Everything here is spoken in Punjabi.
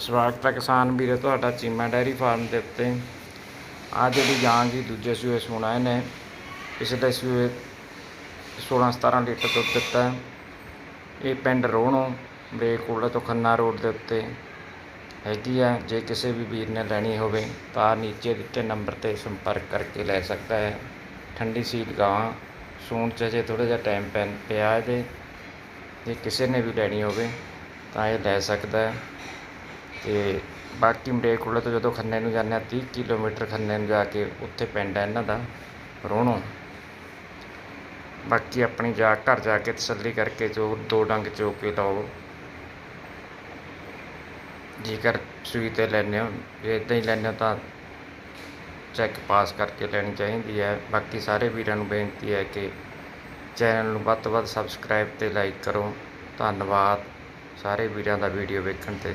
ਸਵਾਗਤ ਹੈ ਕਿਸਾਨ ਵੀਰੋ, ਤੁਹਾਡਾ ਚੀਮਾ ਡੈਰੀ ਫਾਰਮ ਦੇ ਉੱਤੇ। ਆ ਜਿਹੜੀ ਗਾਂ ਦੀ ਦੂਜੇ ਸੂਏ ਸੂਣਾ ਇਹਨੇ। ਪਿਛਲੇ ਸੂਏ 16 17 ਲੀਟਰ ਦੁੱਧ ਦਿੱਤਾ। ਇਹ ਪਿੰਡ ਰੋਹਣੋ ਬੇਕੂੜਾ ਤੋਂ ਖੰਨਾ ਰੋਡ ਦੇ ਉੱਤੇ ਹੈਗੀ ਆ। ਜੇ ਕਿਸੇ ਵੀ ਵੀਰ ਨੇ ਲੈਣੀ ਹੋਵੇ, ਤਾਂ ਨੀਚੇ ਦਿੱਤੇ ਨੰਬਰ ਤੇ ਸੰਪਰਕ ਕਰਕੇ ਲੈ ਸਕਦਾ ਹੈ। ਠੰਡੀ ਸੀਲ ਗਾਂ ਸੂਣ ਚ ਜੇ ਥੋੜਾ ਜਿਹਾ ਟਾਈਮ ਪੈਨ ਪਿਆ ਇਹਦੇ। ਜੇ ਕਿਸੇ ਨੇ ਵੀ ਲੈਣੀ ਹੋਵੇ, ਤਾਂ ਇਹ ਲੈ ਸਕਦਾ ਹੈ। ਤੇ ਬਾਕੀ ਮਰੇਕੋਲੇ ਤੋਂ ਜਦੋਂ ਖੰਨੇ ਨੂੰ ਜਾਂਦੇ ਹਾਂ 30 ਕਿਲੋਮੀਟਰ ਖੰਨੇ ਨੂੰ ਜਾ ਕੇ ਉੱਥੇ ਪਿੰਡ ਹੈ ਇਹਨਾਂ ਦਾ, ਰੋਣੋ। ਬਾਕੀ ਆਪਣੀ ਜਾ ਘਰ ਜਾ ਕੇ ਤਸੱਲੀ ਕਰਕੇ ਜੋ ਦੋ ਡੰਗ ਚੋ ਕੇ ਲਾਓ। ਜੇਕਰ ਸੂਈ ਤੇ ਲੈਂਦੇ ਹੋ, ਜੇ ਇਦਾਂ ਹੀ ਲੈਂਦੇ ਹੋ ਤਾਂ ਚੈੱਕ ਪਾਸ ਕਰਕੇ ਲੈਣੀ ਚਾਹੀਦੀ ਹੈ। ਬਾਕੀ ਸਾਰੇ ਵੀਰਾਂ ਨੂੰ ਬੇਨਤੀ ਹੈ ਕਿ ਚੈਨਲ ਨੂੰ ਵੱਧ ਤੋਂ ਵੱਧ ਸਬਸਕ੍ਰਾਈਬ ਤੇ ਲਾਈਕ ਕਰੋ। ਧੰਨਵਾਦ ਸਾਰੇ ਵੀਰਾਂ ਦਾ ਵੀਡੀਓ ਵੇਖਣ ਤੇ।